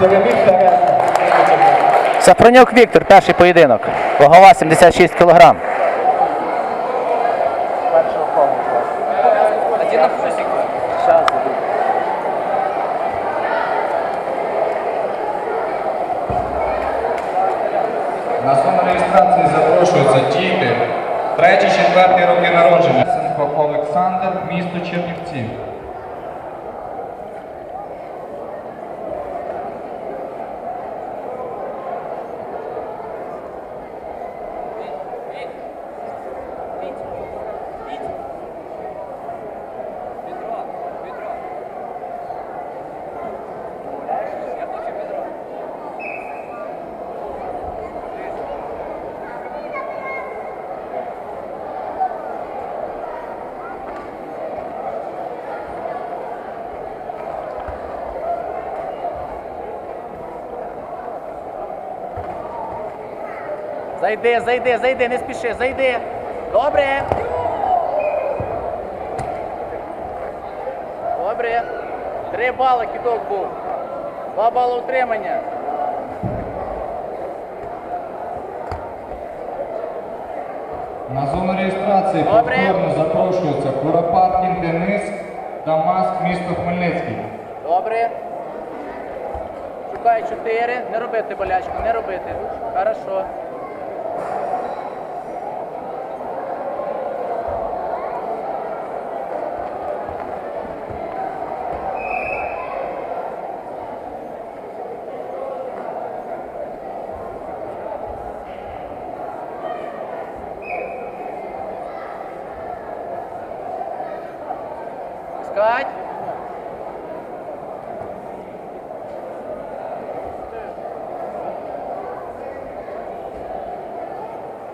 переміг. Сафронюк Віктор, перший поєдинок. Вагова 76 кг. На. Самореєстрації запрошуються діти 3-4 роки народження. Сенко Олександр, місто Чернівці. Зайди, зайди, зайди, не спіши, зайди. Добре. Добре. Три бали кидок був. Два бали утримання. На зону реєстрації Добре. повторно запрошуються Куропаткін Денис, Дамаск, місто Хмельницький. Добре. Шукай чотири. Не робити болячку, не робити. Хорошо. Искать.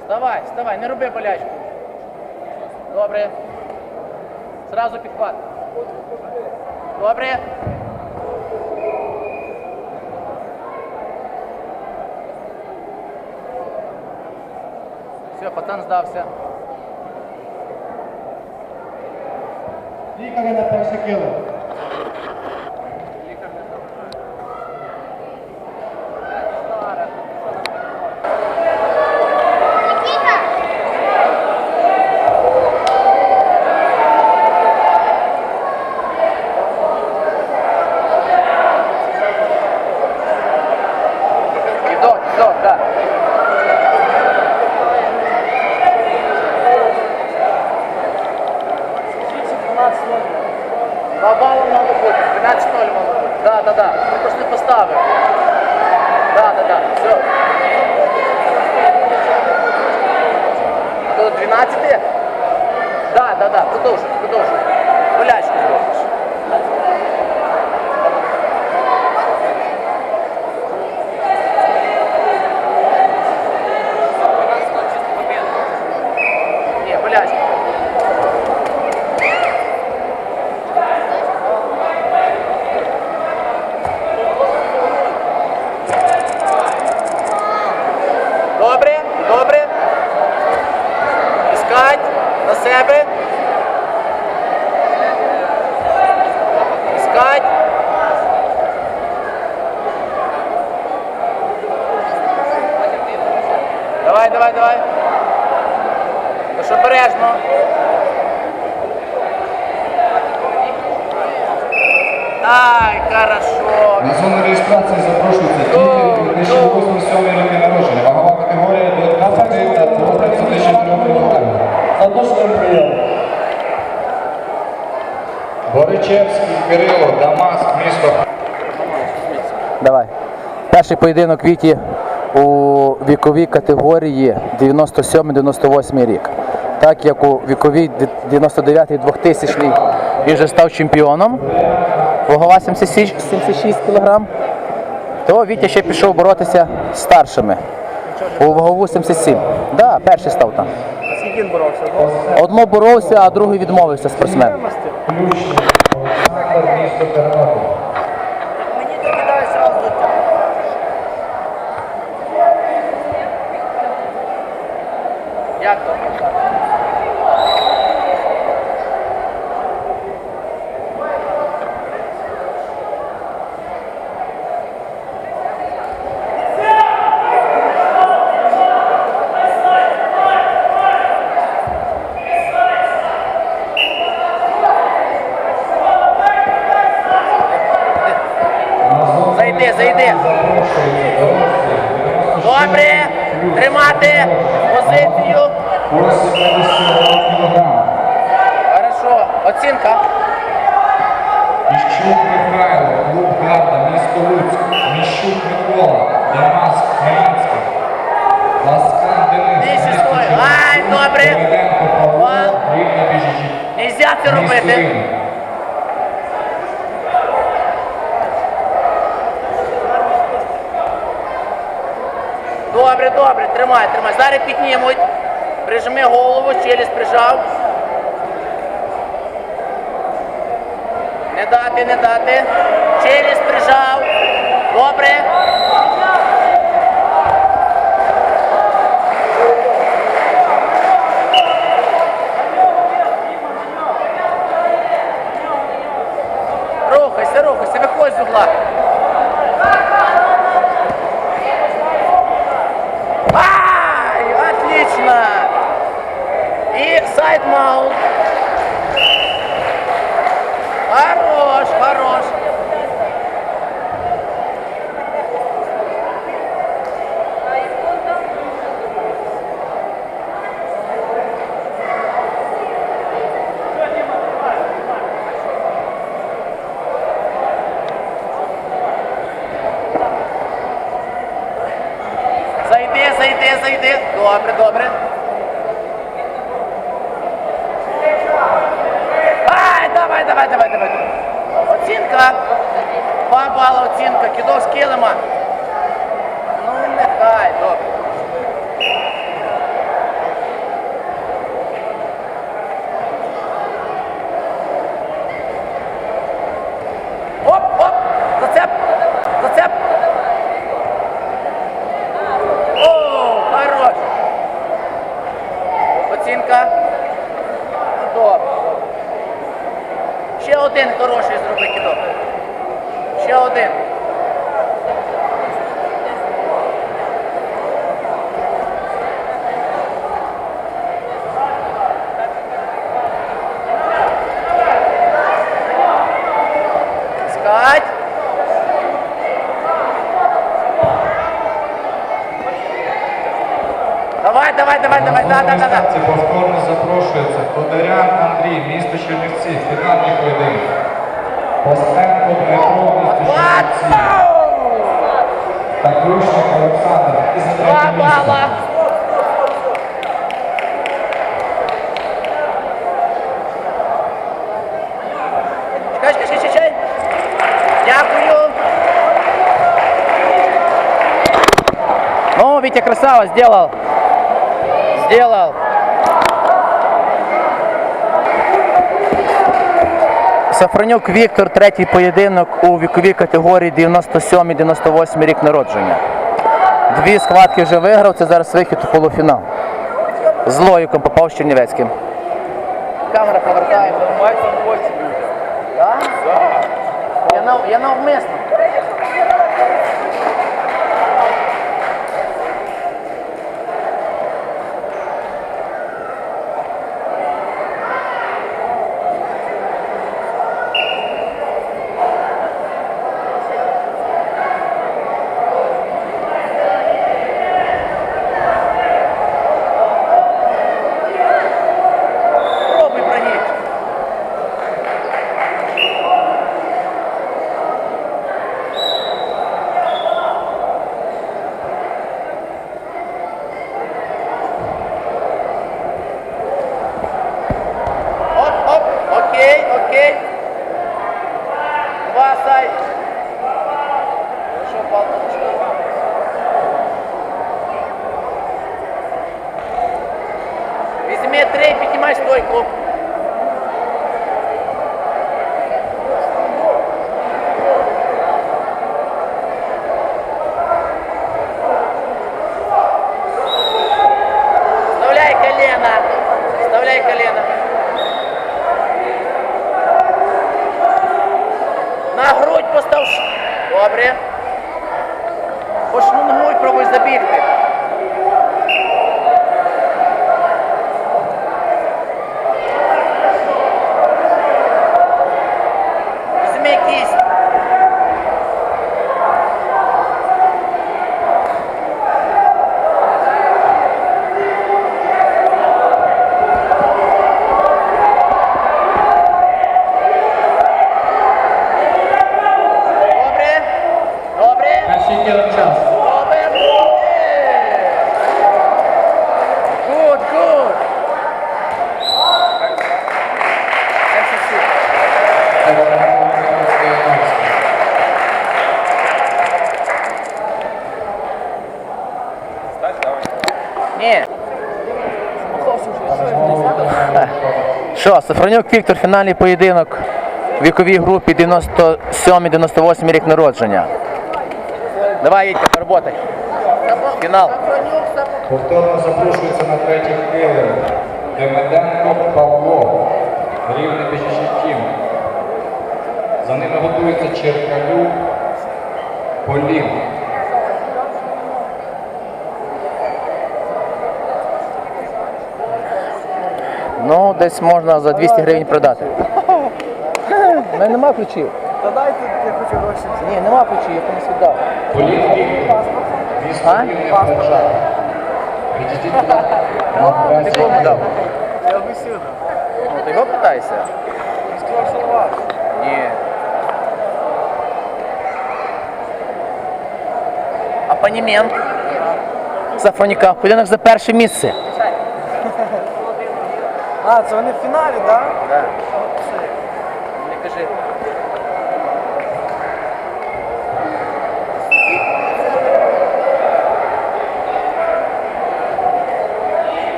Вставай, вставай, не роби болячку. Добре. Зразу підхват. Добре. Все, пацан здався. Лікарі на перше кило. Два балла мало бути, 12-0 мало бути. Да, да, да. Ми просто не поставив. Да, да, да. Все. До 12? Да, да, да. Продовжуй, продовжуй. Болячку зробиш. Ні, болячку. Добре, добре. Іскать на себе. Іскать. Давай, давай, давай. Тож обережно. Ай, хорошо. На зону реєстрації запрошуються діти Ну, 2008-2007 роки народження. Вагова категорія до 12 та до 34 кг. Запрошуємо прийом. Боричевський Кирило, Дамаск, місто Давай. Перший поєдинок Віті у віковій категорії 97-98 рік. Так як у віковій 99-2000 він вже став чемпіоном, вагова 76 76 кг, то Вітя ще пішов боротися з старшими у вагову 77. Так, да, перший став там. Скільки він боровся? Одно боровся, а другий відмовився спортсмен. Олександр. Мені докидає сразу до тебе. Як то? зайди, зайди. Добре. Тримати позицію. По 71 кг. Хорошо. Оцінка. Міщук Михайло, клуб Гарда, місто Луцьк. Міщук Микола, Дамаск, Хмельницький. Ласкан Денис, Більше місто свої. Чернівці. Ай, добре. Давиденко Павло, Вал. Рівне Біжичі. Нельзя робити. Добре, добре, тримай, тримай. Зараз піднімуть. Прижми голову, челюсть прижав. Не дати, не дати. Челюсть прижав. Добре. Estağfurullah. Зайди, зайди, зайди. Добре, добре. Ай, давай, давай, давай, давай. Оцінка. Два бала оцінка. Кидок з. Ну, нехай, добре. Оп, оп, зацеп, зацеп. О, хорош. Оцінка. Добре. Ще один хороший зроби кидок. Ще один. да, да, да, да. Це повторно запрошується Тодорян Андрій, місто Чернівці, фінальний поєдинок. Костенко Дмитро, місто Чернівці. Вау! Та Ключник Олександр, і за Два третє місце. бала. Чекай, чекай, чекай, чекай. Дякую. Ну, Витя красава, сделал. Сделал. Сафронюк Віктор, третій поєдинок у віковій категорії 97-98 рік народження. Дві схватки вже виграв, це зараз вихід у полуфінал. З Лоїком попав з Чернівецьким. Камера повертає. Да? Я, нав, я навмисно. Добре. Пошлунгуй, пробуй забігти. Що, Сафронюк Віктор, фінальний поєдинок в віковій групі 97-98 рік народження. Давай, їдьте, поработай. Фінал. Повторно запрошується на третій килим. Демиденко Павло. Рівне Печішків. За ними готується Черкалюк Полін. Ну, десь можна за 200 гривень продати. У мене нема ключів. Та дайте, я хочу гроші. Ні, нема ключів, я комусь віддав. Місто А? Підійдіть Ти кому дав? Я би. Ну, ти його питайся? Сказав, що не ваш. Ні. Апонімент. Сафроніка. Поєдинок за перше місце. А, це вони в фіналі, так? Да. Не кажи.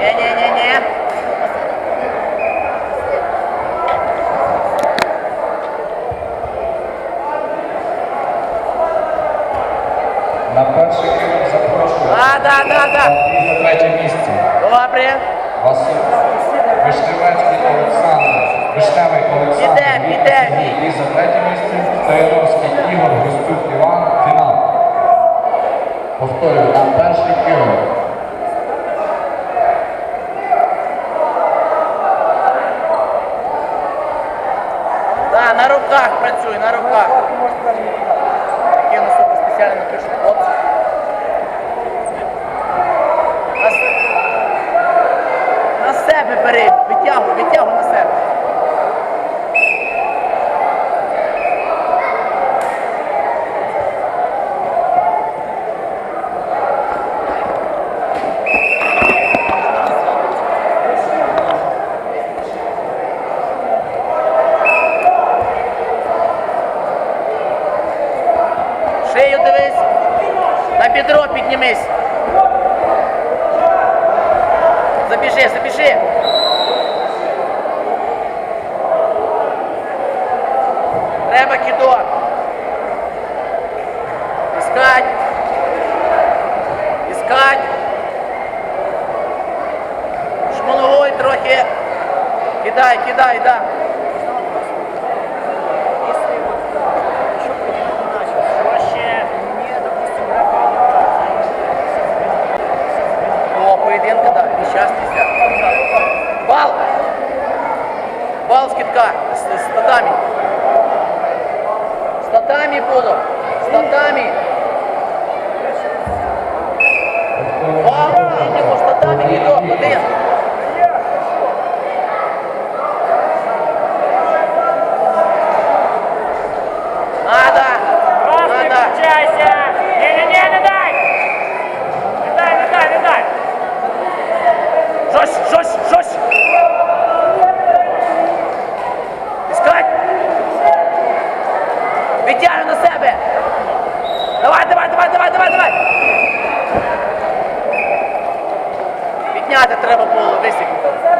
Ні-ні-ні-ні. На перший килим запрошується. А, да, да, да. І за третє місце. Добре. Василь Вишневецький Олександр. Вишневий Олександр. Піде, піде. І за третє місце Таїровський Ігор, Гостюк Іван. Фінал. Повторюю, там перший килим. Да, на руках працюй, на руках. На бідро піднімись. Забіжи, забіжи. Нельзя. Бал! Бал з кітка, з, з татамі. З татамі було. З татамі. Бал, йдемо, з татамі, кидок, один. Надо, надо. Включайся! Не-не-не, не дай! Не дай, не дай, не дай! Жорсть, жорсть, жорсть. Іскать. Відтягуй на себе. Давай, давай, давай, давай, давай, давай. Підняти треба було, висікнути.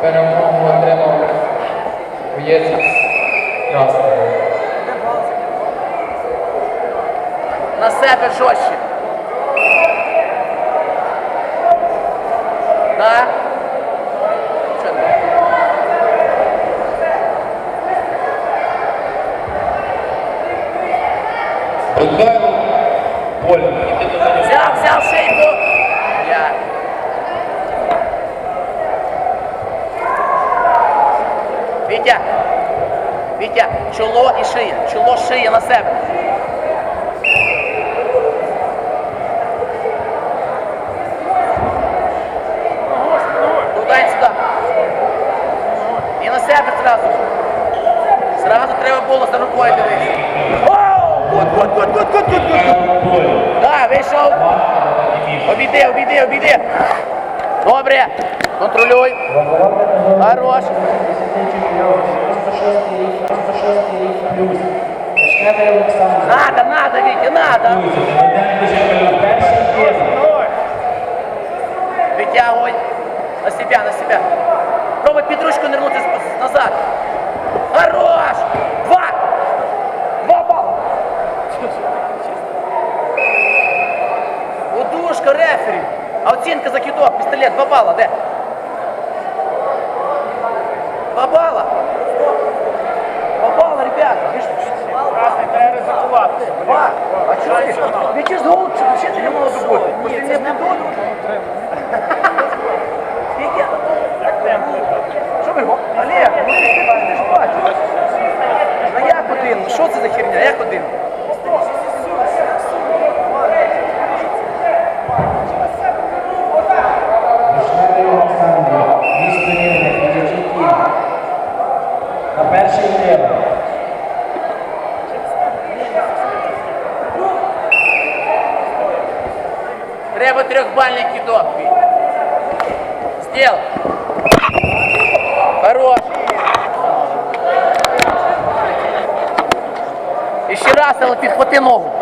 перемогу отримав боєць красного. На себе жорстче. Да? Михайло Польник. Чоло і шия. Чоло, шия на себе. Туди сюди. І на себе зразу. Зразу треба було за рукою дивитися. Гуд, гуд, гуд, гуд, гуд, гуд, гуд. Так, вийшов. Обійди, обійди, обійди. Добре. Контролюй. Хорош. Надо, надо, Витя, надо. Вытягивай. На себя, на себя. Пробуй петрушку нырнуть из- назад. Хорош. Два. Два балла. Удушка, рефері. А оцінка за кидок, пістолет, два бала, де? Два бала. А чого ти? Ведь з голуб взагалі не мало би бути. Після не буду. Скільки? Що ви го? Олег, ну ти ж ти ж бачиш. Ну як один? Ну що це за херня? Як один? Вишневий Олександр, місто Рівне, підійдіть їм. На перший ліво. Трехбальный кидок. Сделал. Хорош. Еще раз, але підхвати ногу.